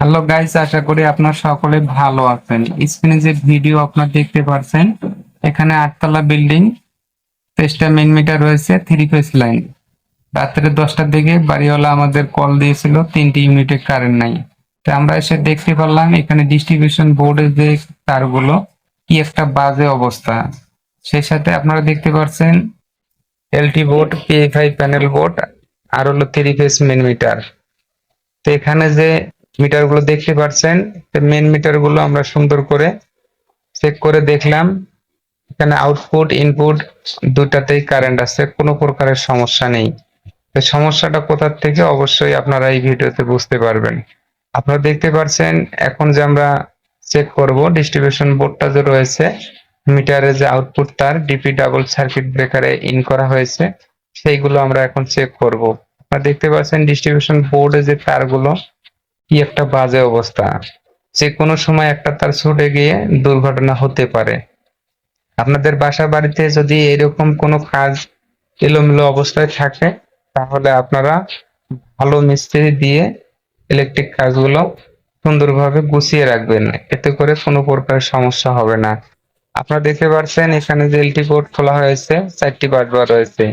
Hello guys আশা করি আপনার সকলে ভালো আছেন। স্ক্রিনে যে ভিডিও আপনার দেখতে পাচ্ছেন এখানে আটতলা বিল্ডিং তেইশটা মেন মিটার রয়েছে থ্রি ফেস লাইন রাত্রে দশটার দিকে বাড়িওয়ালা আমাদের কল দিয়েছিল, তিনটি ইউনিটের কারেন্ট নাই। তো আমরা এসে দেখতে পারলাম, এখানে ডিস্ট্রিবিউশন বোর্ডের যে তারগুলো কি একটা বাজে অবস্থা। সেই সাথে আপনারা দেখতে পাচ্ছেন LT board PFI panel board আর হলো থ্রি ফেস মেন মিটার তো এখানে যে মিটারগুলো দেখতে পাচ্ছেন মেন মিটারগুলো আমরা সুন্দর করে চেক করে দেখলাম। এখানে আউটপুট ইনপুট দুটাতেই কারেন্ট আছে, কোনো প্রকারের সমস্যা নেই। তো সমস্যাটা কোথার থেকে? অবশ্যই আপনারা এই ভিডিওতে বুঝতে পারবেন। আপনারা দেখতে পাচ্ছেন এখন যে আমরা চেক করব ডিস্ট্রিবিউশন বোর্ডটা যে রয়েছে, মিটারে যে আউটপুট তার ডিপি ডাবল সার্কিট ব্রেকারে ইন করা হয়েছে, সেইগুলো আমরা এখন চেক করব। আপনারা দেখতে পাচ্ছেন ডিস্ট্রিবিউশন বোর্ডে যে তারগুলো কি একটা বাজে অবস্থা। যে কোনো সময় একটা তার ছুটে গিয়ে দুর্ঘটনা হতে পারে। আপনাদের বাসা বাড়িতে যদি এরকম কোনো কাজ এলোমেলো অবস্থায় থাকে, তাহলে আপনারা ভালো মিস্ত্রি দিয়ে ইলেকট্রিক কাজগুলো সুন্দরভাবে গুছিয়ে রাখবেন। এতে করে কোনো প্রকার সমস্যা হবে না। আপনারা দেখতে পাচ্ছেন এখানে যে এলটি বোর্ড খোলা হয়েছে, চারটি বাটবার রয়েছে।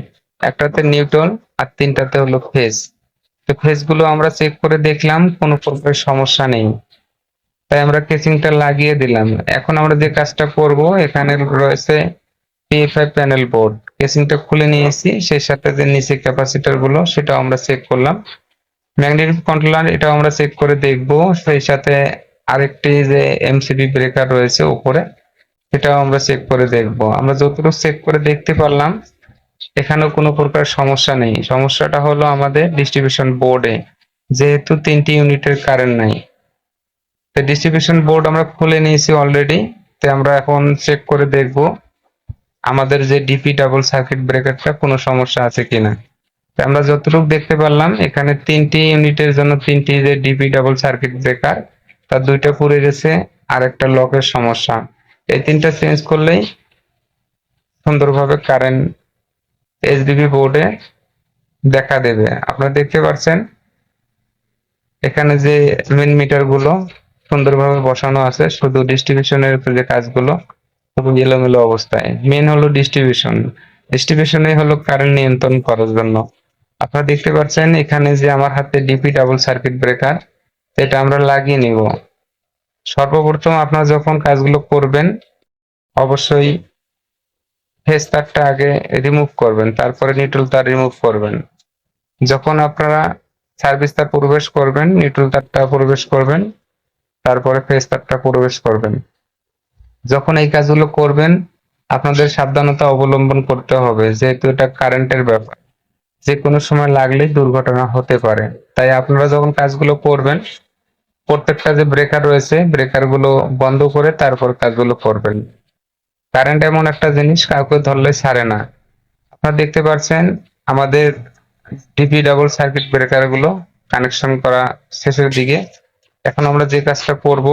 একটাতে নিউটন আর তিনটাতে হলো ফেজ। তো ফেজগুলো আমরা চেক করে দেখলাম, কোনো প্রকার সমস্যা নেই। তাই আমরা কেসিংটা লাগিয়ে দিলাম। এখন আমরা যে কাজটা করব এখানে রয়েছে পিএফআই প্যানেল বোর্ড কেসিংটা খুলে নিয়েছি, সেই সাথে যে নিচে ক্যাপাসিটারগুলো, সেটাও আমরা চেক করলাম। ম্যাগনেটিক কন্ট্রোলার এটাও আমরা চেক করে দেখব। সেই সাথে আরেকটি যে এমসিবি ব্রেকার রয়েছে উপরে সেটাও আমরা চেক করে দেখব। আমরা যতটুকু চেক করে দেখতে পারলাম এখানেও কোনো প্রকার সমস্যা নেই। সমস্যাটা হলো আমাদের ডিস্ট্রিবিউশন বোর্ডে যেহেতু তিনটি ইউনিটের কারেন্ট নাই। তো ডিস্ট্রিবিউশন বোর্ড আমরা খুলে নিয়েছি অলরেডি তো আমরা এখন চেক করে দেখব আমাদের যে ডিপি ডাবল সার্কিট ব্রেকারটা কোনো সমস্যা আছে কিনা। আমরা যতটুকু দেখতে পারলাম, এখানে তিনটি ইউনিটের জন্য তিনটি যে ডিপি ডাবল সার্কিট ব্রেকার তার দুইটা পুড়ে গেছে আর একটা লকের সমস্যা। এই তিনটা চেঞ্জ করলেই সুন্দরভাবে কারেন্ট এইচডিবি বোর্ডে দেখা দেবে। আপনারা দেখতে পাচ্ছেন, এখানে যে মেন মিটারগুলো সুন্দরভাবে বসানো আছে, শুধু ডিস্ট্রিবিউশনের যে কাজগুলো, খুব এলোমেলো অবস্থায়। মেন হলো ডিস্ট্রিবিউশন ডিস্ট্রিবিউশনে হলো কারেন্ট নিয়ন্ত্রণ করার জন্য। আপনারা দেখতে পাচ্ছেন, এখানে যে আমার হাতে ডিপি ডাবল সার্কিট ব্রেকার এটা আমরা লাগিয়ে নিব। সর্বপ্রথম আপনারা যখন কাজগুলো করবেন, অবশ্যই ফেস তারটা আগে রিমুভ করবেন, তারপরে নিউট্রাল তার রিমুভ করবেন। যখন আপনারা সার্ভিস তার প্রবেশ করবেন নিউট্রাল তারটা প্রবেশ করবেন, তারপরে ফেস তারটা প্রবেশ করবেন। যখন এই কাজগুলো করবেন, আপনাদের সাবধানতা অবলম্বন করতে হবে, যেহেতু এটা কারেন্টের ব্যাপার। যে কোনো সময় লাগলেই দুর্ঘটনা হতে পারে। তাই আপনারা যখন কাজগুলো করবেন, প্রত্যেকটা যে ব্রেকার রয়েছে ব্রেকারগুলো বন্ধ করে তারপর কাজগুলো করবেন। কারেন্ট এমন একটা জিনিস কাউকে ধরলে ছাড়ে না। আপনারা দেখতে পাচ্ছেন আমাদের ডিপি ডাবল সার্কিট ব্রেকারগুলো কানেকশন করা শেষের দিকে। এখন আমরা যে কাজটা করব,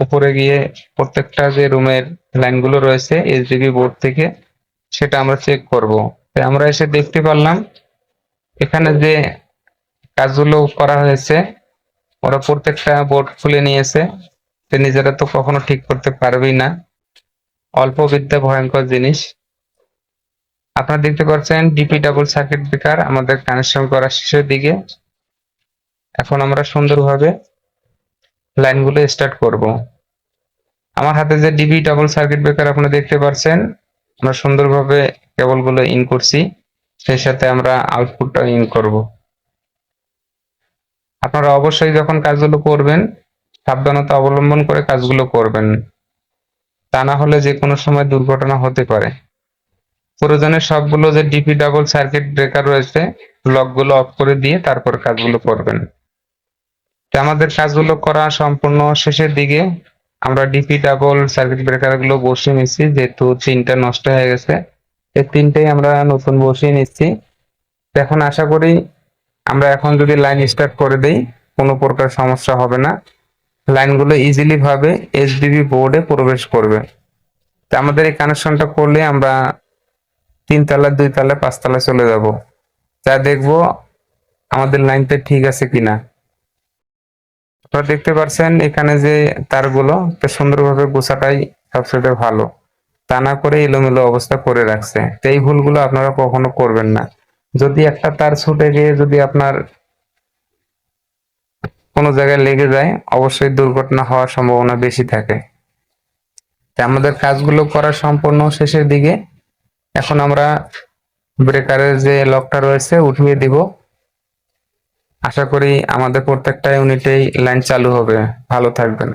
উপরে গিয়ে প্রত্যেকটা যে রুমের লাইনগুলো রয়েছে এইচডিবি বোর্ড থেকে, সেটা আমরা চেক করব। তাই আমরা এসে দেখতে পারলাম, এখানে যে কাজগুলো করা হয়েছে, ওরা প্রত্যেকটা বোর্ড খুলে নিয়েছে। তো নিজেরা তো কখনো ঠিক করতে পারবেই না। অল্প বিদ্যা ভয়ঙ্কর জিনিস। আপনারা দেখতে পাচ্ছেন ডিপি ডাবল সার্কিট ব্রেকার আমাদের কানেকশন করা শেষের দিকে। এখন আমরা সুন্দরভাবে লাইনগুলো স্টার্ট করব। আমার হাতে যে ডিবি ডাবল সার্কিট ব্রেকার আপনারা দেখতে পাচ্ছেন, আমরা সুন্দরভাবে কেবলগুলো ইন করছি। সেই সাথে আমরা আউটপুটটা ইন করব। আপনারা অবশ্যই যখন কাজগুলো করবেন, সাবধানতা অবলম্বন করে কাজগুলো করবেন। তা না হলে যে কোনো সময় দুর্ঘটনা হতে পারে। প্রয়োজনে সবগুলো যে ডিপি ডাবল সার্কিট ব্রেকার রয়েছে, লকগুলো অফ করে দিয়ে তারপর কাজগুলো করবেন। তো আমাদের কাজগুলো করা সম্পূর্ণ শেষের দিকে আমরা ডিপি ডাবল সার্কিট ব্রেকারগুলো বসিয়ে নিচ্ছি, যেহেতু তিনটা নষ্ট হয়ে গেছে। এই তিনটেই আমরা নতুন বসিয়ে নিচ্ছি। এখন আশা করি আমরা এখন যদি লাইন স্টার্ট করে দেই, কোনো প্রকার সমস্যা হবে না। লাইনগুলো ইজিলি ভাবে এইচডিবি বোর্ডে প্রবেশ করবে। তো আমাদের এই কানেকশনটা করলে আমরা তিন তলা দুই তলা পাঁচ তলা চলে যাব। যা দেখব আমাদের লাইনটা ঠিক আছে কিনা। আপনারা দেখতে পাচ্ছেন এখানে যে তারগুলো বেশ সুন্দরভাবে গোছাটাই সবচেয়ে ভালো। তা না করে এলোমেলো অবস্থা করে রাখছে। তো এই ভুলগুলো আপনারা কখনো করবেন না। যদি একটা তার ছুটে গিয়ে যদি আপনার কোনো জায়গায় লেগে যায়, অবশ্যই দুর্ঘটনা হওয়ার সম্ভাবনা বেশি থাকে। তাই আমাদের কাজগুলো করা সম্পূর্ণ শেষের দিকে। এখন আমরা ব্রেকারের যে লকটা রয়েছে উঠিয়ে দিব। আশা করি আমাদের প্রত্যেকটা ইউনিটেই লাইন চালু হবে। ভালো থাকবেন।